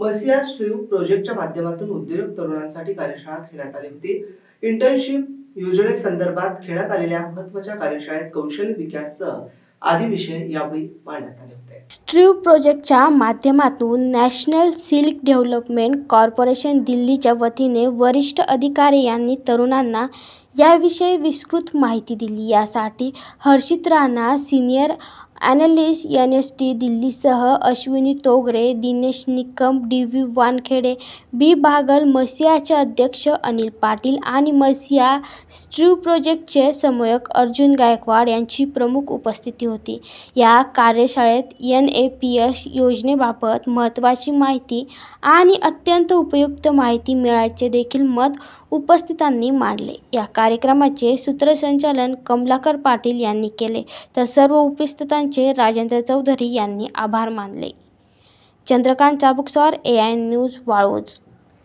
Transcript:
मसिया स्ट्रीव प्रोजेक्टच्या माध्यमातून उद्योजक तरुणांसाठी कार्यशाळा घेण्यात आली होती. इंटर्नशिप योजनेसंदर्भात घेण्यात आलेल्या महत्त्वाच्या कार्यशाळेत कौशल्य विकाससह आदी विषय यावेळी मांडण्यात आले होते. स्ट्रीव प्रोजेक्टच्या माध्यमातून नॅशनल सिल्क डेव्हलपमेंट कॉर्पोरेशन दिल्लीच्या वतीने वरिष्ठ अधिकारी यांनी तरुणांना याविषयी विस्तृत माहिती दिली. यासाठी Harshit Rana senior analyst N S T दिल्लीसह Ashwini Togare Dinesh Nikam D V Wankhede B Bagal मसियाचे अध्यक्ष अनिल पाटील आणि मसिया स्ट्रीव प्रोजेक्टचे समन्वयक अर्जुन गायकवाड यांची प्रमुख उपस्थिती होती. या कार्यशाळेत एन ए पी एस योजनेबाबत महत्त्वाची माहिती आणि अत्यंत उपयुक्त माहिती मिळाल्याचे देखील मत उपस्थितांनी मांडले. या कार्यक्रमाचे सूत्रसंचालन कमलाकर पाटील यांनी केले. तर सर्व उपस्थितांचे राजेंद्र चौधरी यांनी आभार मानले. Chandrakant Chabukswar A I news Waluj.